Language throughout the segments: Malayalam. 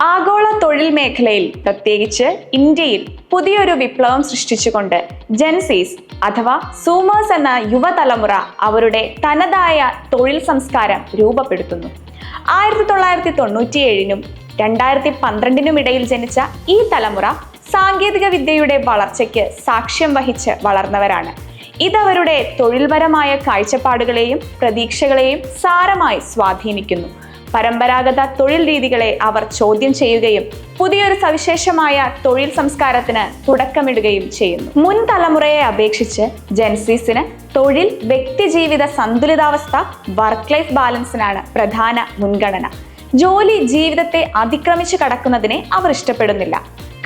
ആഗോള തൊഴിൽ മേഖലയിൽ പ്രത്യേകിച്ച് ഇന്ത്യയിൽ പുതിയൊരു വിപ്ലവം സൃഷ്ടിച്ചുകൊണ്ട് ജെൻസീസ് അഥവാ സൂമേഴ്സ് എന്ന യുവതലമുറ അവരുടെ തനതായ തൊഴിൽ സംസ്കാരം രൂപപ്പെടുത്തുന്നു. ആയിരത്തി തൊള്ളായിരത്തി തൊണ്ണൂറ്റിയേഴിനും രണ്ടായിരത്തി പന്ത്രണ്ടിനും ഇടയിൽ ജനിച്ച ഈ തലമുറ സാങ്കേതിക വിദ്യയുടെ വളർച്ചയ്ക്ക് സാക്ഷ്യം വഹിച്ച് വളർന്നവരാണ്. ഇതവരുടെ തൊഴിൽപരമായ കാഴ്ചപ്പാടുകളെയും പ്രതീക്ഷകളെയും സാരമായി സ്വാധീനിക്കുന്നു. പരമ്പരാഗത തൊഴിൽ രീതികളെ അവർ ചോദ്യം ചെയ്യുകയും പുതിയൊരു സവിശേഷമായ തൊഴിൽ സംസ്കാരത്തിന് തുടക്കമിടുകയും ചെയ്യുന്നു. മുൻ തലമുറയെ അപേക്ഷിച്ച് ജെൻസീസിന് തൊഴിൽ വ്യക്തിജീവിത സന്തുലിതാവസ്ഥ വർക്ക് ലൈഫ് ബാലൻസിനാണ് പ്രധാന മുൻഗണന. ജോലി ജീവിതത്തെ അതിക്രമിച്ചു കടക്കുന്നതിനെ അവർ ഇഷ്ടപ്പെടുന്നില്ല.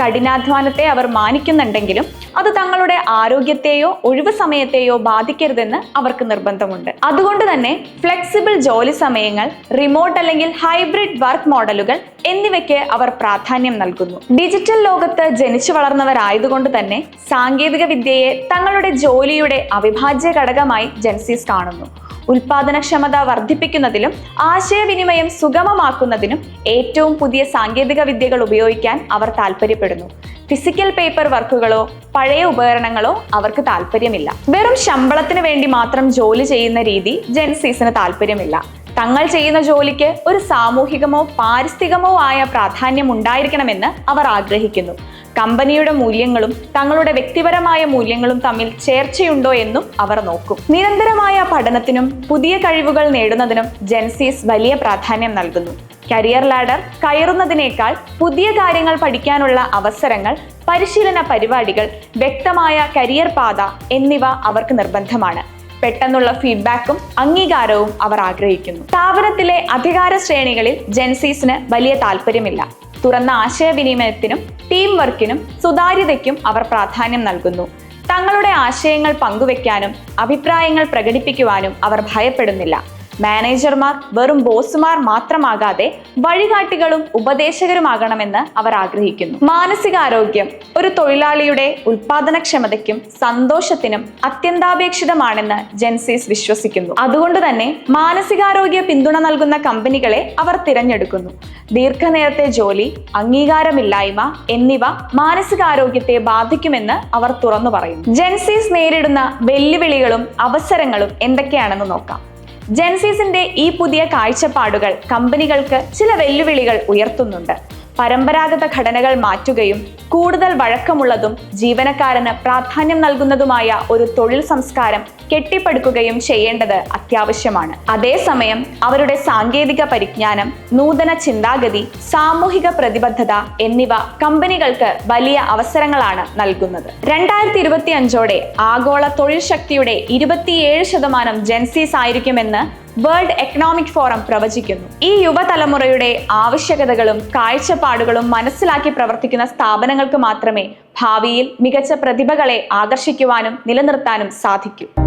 കഠിനാധ്വാനത്തെ അവർ മാനിക്കുന്നുണ്ടെങ്കിലും അത് തങ്ങളുടെ ആരോഗ്യത്തെയോ ഒഴിവ് സമയത്തെയോ ബാധിക്കരുതെന്ന് അവർക്ക് നിർബന്ധമുണ്ട്. അതുകൊണ്ട് തന്നെ ഫ്ലെക്സിബിൾ ജോലി സമയങ്ങൾ റിമോട്ട് അല്ലെങ്കിൽ ഹൈബ്രിഡ് വർക്ക് മോഡലുകൾ എന്നിവയ്ക്ക് അവർ പ്രാധാന്യം നൽകുന്നു. ഡിജിറ്റൽ ലോകത്ത് ജനിച്ചു വളർന്നവരായതുകൊണ്ട് തന്നെ സാങ്കേതിക വിദ്യയെ തങ്ങളുടെ ജോലിയുടെ അവിഭാജ്യ ഘടകമായി ജെൻസിസ് കാണുന്നു. ഉൽപാദനക്ഷമത വർദ്ധിപ്പിക്കുന്നതിലും ആശയവിനിമയം സുഗമമാക്കുന്നതിനും ഏറ്റവും പുതിയ സാങ്കേതിക വിദ്യകൾ ഉപയോഗിക്കാൻ അവർ താല്പര്യപ്പെടുന്നു ഫിസിക്കൽ പേപ്പർ വർക്കുകളോ പഴയ ഉപകരണങ്ങളോ അവർക്ക് താല്പര്യമില്ല വെറും ശമ്പളത്തിന് വേണ്ടി മാത്രം ജോലി ചെയ്യുന്ന രീതി ജെൻസീസിന് താല്പര്യമില്ല തങ്ങൾ ചെയ്യുന്ന ജോലിക്ക് ഒരു സാമൂഹികമോ പാരിസ്ഥിതികമോ ആയ പ്രാധാന്യം ഉണ്ടായിരിക്കണമെന്ന് അവർ ആഗ്രഹിക്കുന്നു. കമ്പനിയുടെ മൂല്യങ്ങളും തങ്ങളുടെ വ്യക്തിപരമായ മൂല്യങ്ങളും തമ്മിൽ ചേർച്ചയുണ്ടോ എന്നും അവർ നോക്കും. നിരന്തരമായ പഠനത്തിനും പുതിയ കഴിവുകൾ നേടുന്നതിനും ജെൻസീസ് വലിയ പ്രാധാന്യം നൽകുന്നു. കരിയർ ലാഡർ കയറുന്നതിനേക്കാൾ പുതിയ കാര്യങ്ങൾ പഠിക്കാനുള്ള അവസരങ്ങൾ പരിശീലന പരിപാടികൾ വ്യക്തമായ കരിയർ പാത എന്നിവ അവർക്ക് നിർബന്ധമാണ്. പെട്ടെന്നുള്ള ഫീഡ്ബാക്കും അംഗീകാരവും അവർ ആഗ്രഹിക്കുന്നു. സ്ഥാപനത്തിലെ അധികാര ശ്രേണികളിൽ ജെൻസീസിന് വലിയ താല്പര്യമില്ല തുറന്ന ആശയവിനിമയത്തിനും ടീം വർക്കിനും സുതാര്യതയ്ക്കും അവർ പ്രാധാന്യം നൽകുന്നു. തങ്ങളുടെ ആശയങ്ങൾ പങ്കുവെക്കാനും അഭിപ്രായങ്ങൾ പ്രകടിപ്പിക്കുവാനും അവർ ഭയപ്പെടുന്നില്ല. മാനേജർമാർ വെറും ബോസുമാർ മാത്രമാകാതെ വഴികാട്ടികളും ഉപദേശകരുമാകണമെന്ന് അവർ ആഗ്രഹിക്കുന്നു. മാനസികാരോഗ്യം ഒരു തൊഴിലാളിയുടെ ഉൽപാദനക്ഷമതയ്ക്കും സന്തോഷത്തിനും അത്യന്താപേക്ഷിതമാണെന്ന് ജെൻസീസ് വിശ്വസിക്കുന്നു. അതുകൊണ്ട് തന്നെ മാനസികാരോഗ്യ പിന്തുണ നൽകുന്ന കമ്പനികളെ അവർ തിരഞ്ഞെടുക്കുന്നു. ദീർഘനേരത്തെ ജോലി അംഗീകാരമില്ലായ്മ എന്നിവ മാനസികാരോഗ്യത്തെ ബാധിക്കുമെന്ന് അവർ തുറന്നു പറയുന്നു. ജെൻസീസ് നേരിടുന്ന വെല്ലുവിളികളും അവസരങ്ങളും എന്തൊക്കെയാണെന്ന് നോക്കാം. ജെൻസീസിന്റെ ഈ പുതിയ കാഴ്ചപ്പാടുകൾ കമ്പനികൾക്ക് ചില വെല്ലുവിളികൾ ഉയർത്തുന്നുണ്ട്. പരമ്പരാഗത ഘടനകൾ മാറ്റുകയും കൂടുതൽ വഴക്കമുള്ളതും ജീവനക്കാരന് പ്രാധാന്യം നൽകുന്നതുമായ ഒരു തൊഴിൽ സംസ്കാരം കെട്ടിപ്പടുക്കുകയും ചെയ്യേണ്ടത് അത്യാവശ്യമാണ്. അതേസമയം അവരുടെ സാങ്കേതിക പരിജ്ഞാനം നൂതന ചിന്താഗതി സാമൂഹിക പ്രതിബദ്ധത എന്നിവ കമ്പനികൾക്ക് വലിയ അവസരങ്ങളാണ് നൽകുന്നത്. രണ്ടായിരത്തി ഇരുപത്തി അഞ്ചോടെ ആഗോള തൊഴിൽ ശക്തിയുടെ ഇരുപത്തിയേഴ് ശതമാനം ജെൻസീസ് ആയിരിക്കുമെന്ന് വേൾഡ് എക്കണോമിക് ഫോറം പ്രവചിക്കുന്നു. ഈ യുവതലമുറയുടെ ആവശ്യകതകളും കാഴ്ചപ്പാടുകളും മനസ്സിലാക്കി പ്രവർത്തിക്കുന്ന സ്ഥാപനങ്ങൾക്ക് മാത്രമേ ഭാവിയിൽ മികച്ച പ്രതിഭകളെ ആകർഷിക്കുവാനും നിലനിർത്താനും സാധിക്കൂ.